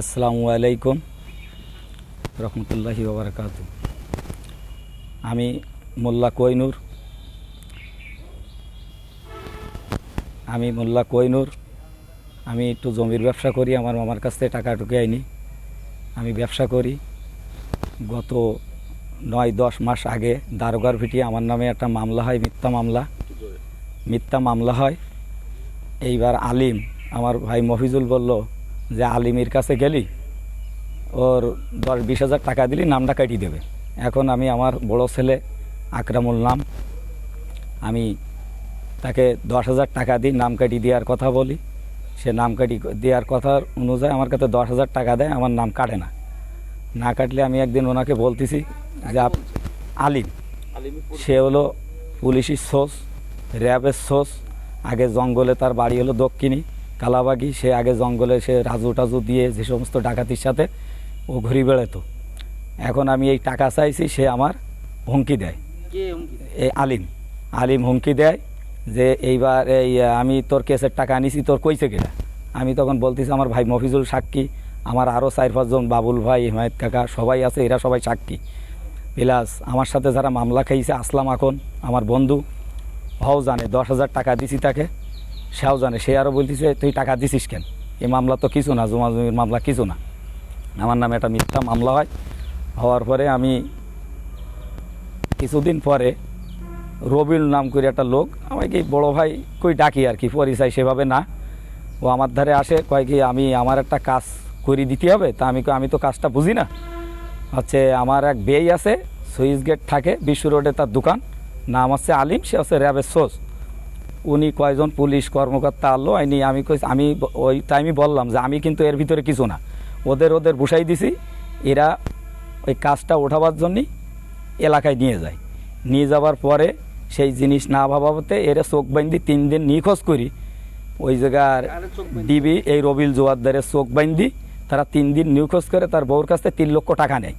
আসসালামু আলাইকুম রহমতুল্লাহি বাবরকাত আমি মোল্লা কোইনুর আমি মোল্লা কোইনুর আমি একটু জমির ব্যবসা করি, আমার মামার কাছ থেকে টাকা ঢুকে আইনি। আমি ব্যবসা করি। গত নয়, দশ মাস আগে দারোগার ভিটিয়ে আমার নামে একটা মামলা হয়, মিথ্যা মামলা। মিথ্যা মামলা হয়। এইবার আলিম, আমার ভাই মফিজুল বলল যে আলিমের কাছে গেলি, ওর দশ বিশ হাজার টাকা দিলি, নামটা কাটিয়ে দেবে। এখন আমি আমার বড় ছেলে আকরামুল নাম, আমি তাকে দশ হাজার টাকা দিই, নাম কাটি দেওয়ার কথা বলি। সে নাম কাটি দেওয়ার কথার অনুযায়ী আমার কাছে দশ হাজার টাকা দেয়, আমার নাম কাটে না। না কাটলে আমি একদিন ওনাকে বলতেছি যে আলিম। সে হলো পুলিশের সোর্স, র্যাবের সোর্স, আগে জঙ্গলে তার বাড়ি হলো দক্ষিণী। কালাবাগি সে আগে জঙ্গলে সে রাজু টাজু দিয়ে যে সমস্ত ডাকাতির সাথে ও ঘুরি বেড়াতো এখন আমি এই টাকা চাইছি সে আমার হুমকি দেয়। এই আলিম। আলিম হুমকি দেয় যে এইবার এই আমি তোর কেসের টাকা আনিছি তোর কইছে কেটা আমি তখন বলতেছি আমার ভাই মফিজুল সাক্ষী আমার আরও চার পাঁচজন বাবুল ভাই হিমায়ত কাকা সবাই আছে এরা সবাই সাক্ষী। প্লাস আমার সাথে যারা মামলা খাইছে আসলাম এখন আমার বন্ধু হও জানে দশ হাজার টাকা দিছি তাকে। সেও জানে, সে আরও বলতেছে, তুই টাকা দিছিস কেন? এই মামলা তো কিছু না, জমা জমির মামলা কিছু না। আমার নামে একটা মিথ্যা মামলা হয়। হওয়ার পরে আমি কিছুদিন পরে রবিল নাম করে একটা লোক, আমাকে বড় ভাই কই ডাকি আর কি, পরিচয় সেভাবে না। ও আমার ধারে আসে, কয় কি, আমি, আমার একটা কাজ করে দিতে হবে? তা আমি আমি তো কাজটা বুঝি না। হচ্ছে আমার এক বেই আছে, সুইচ গেট থাকে, বিশ্ব রোডে তার দোকান। নাম হচ্ছে আলিম, সে হচ্ছে র্যাবের সোর্স। উনি কয়জন পুলিশ কর্মকর্তা আনলো আইনি আমি আমি ওই টাইমই বললাম যে আমি কিন্তু এর ভিতরে কিছু না। ওদের ওদের বসাই দিছি এরা ওই কাজটা ওঠাবার জন্যই এলাকায় নিয়ে যায়। নিয়ে যাওয়ার পরে সেই জিনিস না ভাবাতে এরা চোখ বাইন্দি তিন দিন নিখোঁজ করি। ওই জায়গার ডিবি এই রবিল জোয়ারদারের চোখ বাইন্দি তারা তিন দিন নিখোঁজ করে তার বউর কাছ থেকে তিন লক্ষ টাকা নেয়।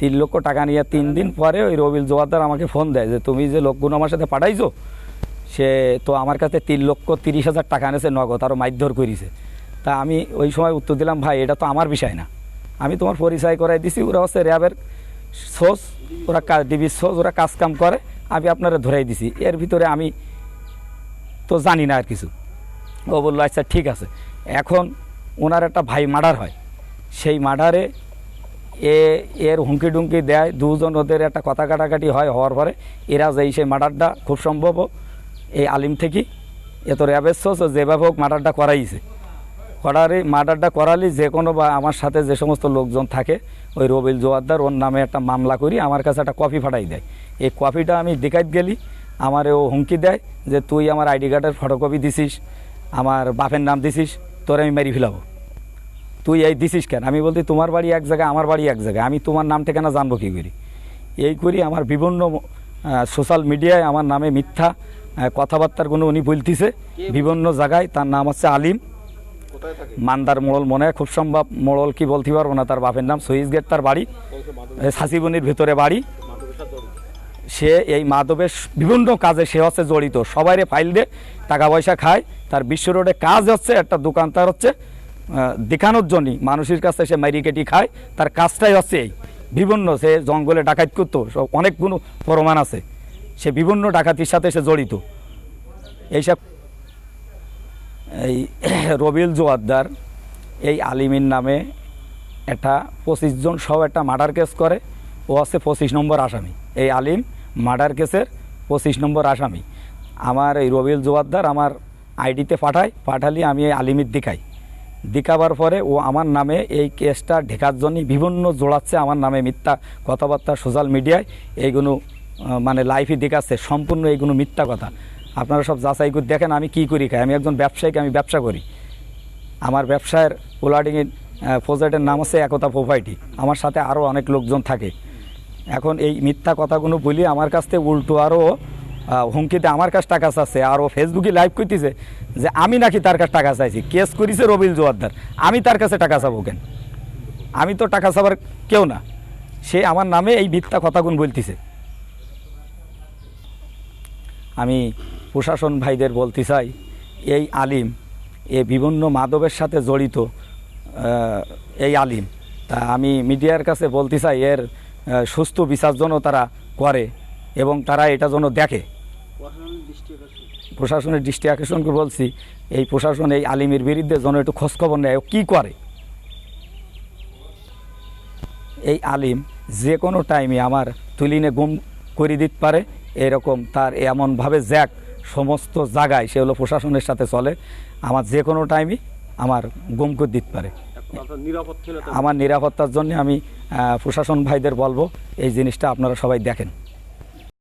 তিন লক্ষ টাকা নিয়ে তিন দিন পরে ওই রবিল জোয়ারদার আমাকে ফোন দেয় যে তুমি যে লোকগুলো আমার সাথে পাঠাইছো সে তো আমার কাছে তিন লক্ষ তিরিশ হাজার টাকা এনেছে, নগদ আরও মারধর করিছে। তা আমি ওই সময় উত্তর দিলাম, ভাই, এটা তো আমার বিষয় না। আমি তোমার পরিচয় করাই দিছি, ওরা হচ্ছে র্যাবের সোর্স, ওরা ডিবির সোর্স, ওরা কাজ কাম করে, আমি আপনারা ধরাই দিছি। এর ভিতরে আমি তো জানি না আর কিছু। ও বলল আচ্ছা ঠিক আছে। এখন ওনার একটা ভাই মার্ডার হয়। সেই মার্ডারে এ, এর হুমকি ডুমকি দেয়, দুজন ওদের একটা কথা কাটাকাটি হয় হওয়ার পরে, এরা যেই সেই মার্ডারটা খুব সম্ভব এই আলিম থেকে। এ তো র্যাবের সোর্স যেভাবে হোক মার্ডারটা করাইছে। করারে, মার্ডারটা করালি যে কোনো বা আমার সাথে যে সমস্ত লোকজন থাকে, ওই রবিল জোয়ারদার ওর নামে একটা মামলা করি, আমার কাছে একটা কপি ফাটাই দেয়। এই কপিটা আমি দেখাইত গেলি, আমার ও হুমকি দেয় যে তুই আমার আইডি কার্ডের ফটোকপি দিছিস, আমার বাপের নাম দিছিস, তোর আমি মেরি ফেলাবো। তুই এই দিছিস কেন? আমি বলছি, তোমার বাড়ি এক জায়গায়, আমার বাড়ি এক জায়গায়। আমি তোমার নাম ঠিকানা জানব কী করি? এই করি আমার বিভিন্ন সোশ্যাল মিডিয়ায় আমার নামে মিথ্যা কথাবার্তার কথাবার্তারগুলো উনি বলতিছে। বিভিন্ন জায়গায় তার নাম হচ্ছে আলিম। মান্দার মোড়ল মনে হয় খুব সম্ভব মোড়ল কি বলতে পারব না তার বাপের নাম সুইচ গেট তার বাড়ি। সাসিবনির ভেতরে বাড়ি। সে এই মাধবের বিভিন্ন কাজে সে হচ্ছে জড়িত। সবাইরে ফাইল দে টাকা পয়সা খায়। তার বিশ্ব রোডে কাজ হচ্ছে একটা দোকান তার হচ্ছে দেখানোর জন্যই। মানুষের কাছে সে মারিকেটি খায় তার কাজটাই হচ্ছে এই। বিভিন্ন সে জঙ্গলে ডাকাত করতো, সব অনেকগুলো প্রমাণ আছে। সে বিভিন্ন ডাকাতির সাথে সে জড়িত। এইসব এই রবিউল জোয়াদ্দার, এই আলিমের নামে একটা পঁচিশ জন সহ একটা মার্ডার কেস করে। ও আছে পঁচিশ নম্বর আসামি। এই আলিম মার্ডার কেসের পঁচিশ নম্বর আসামি। আমার এই রবিউল জোয়াদ্দার আমার আইডিতে পাঠায়, পাঠালি আমি এই আলিমের দেখাই। দেখাবার পরে ও আমার নামে এই কেসটা ঢেকার জন্য বিভিন্ন জোড়াচ্ছে, আমার নামে মিথ্যা কথাবার্তা সোশ্যাল মিডিয়ায়। এইগুলো মানে লাইফে দেখাচ্ছে সম্পূর্ণ এইগুলো মিথ্যা কথা। আপনারা সব যাচাই করে দেখেন আমি কি করি খাই আমি একজন ব্যবসায়ীকে আমি ব্যবসা করি। আমার ব্যবসায়ের পোলাডিংয়ের প্রজেক্টের নাম হচ্ছে একতা প্রোভাইটি আমার সাথে আরও অনেক লোকজন থাকে। এখন এই মিথ্যা কথাগুলো বলি আমার কাছ থেকে উল্টো আরও হুমকিতে আমার কাছে টাকা চাচ্ছে আর ও ফেসবুকে লাইভ করতেছে যে আমি নাকি তার কাছে টাকা চাইছি। কেস করেছে রবিল জোয়ারদার আমি তার কাছে টাকা চাবো কেন? আমি তো টাকা চাবার কেউ না। সে আমার নামে এই মিথ্যা কথাগুলো বলতেছে। আমি প্রশাসন ভাইদের বলতে চাই, এই আলিম, এ বিভিন্ন মাদকের সাথে জড়িত এই আলিম, তা আমি মিডিয়ার কাছে বলতে চাই, এর সুস্থ বিচার তারা করে। এবং তারা এটা যেন দেখে। প্রশাসনের দৃষ্টি আকর্ষণকে বলছি এই প্রশাসন এই আলিমের বিরুদ্ধে যেন একটু খোঁজখবর নেয় ও কী করে? এই আলিম যে কোনো টাইমে আমার তুলিনে গুম করে দিতে পারে এরকম তার এমনভাবে জ্যাক সমস্ত জায়গায় সে হলো প্রশাসনের সাথে চলে আমার যে কোনো টাইমই আমার গুম করে দিতে পারে। আমার নিরাপত্তার জন্য আমি প্রশাসন ভাইদের বলব এই জিনিসটা আপনারা সবাই দেখেন।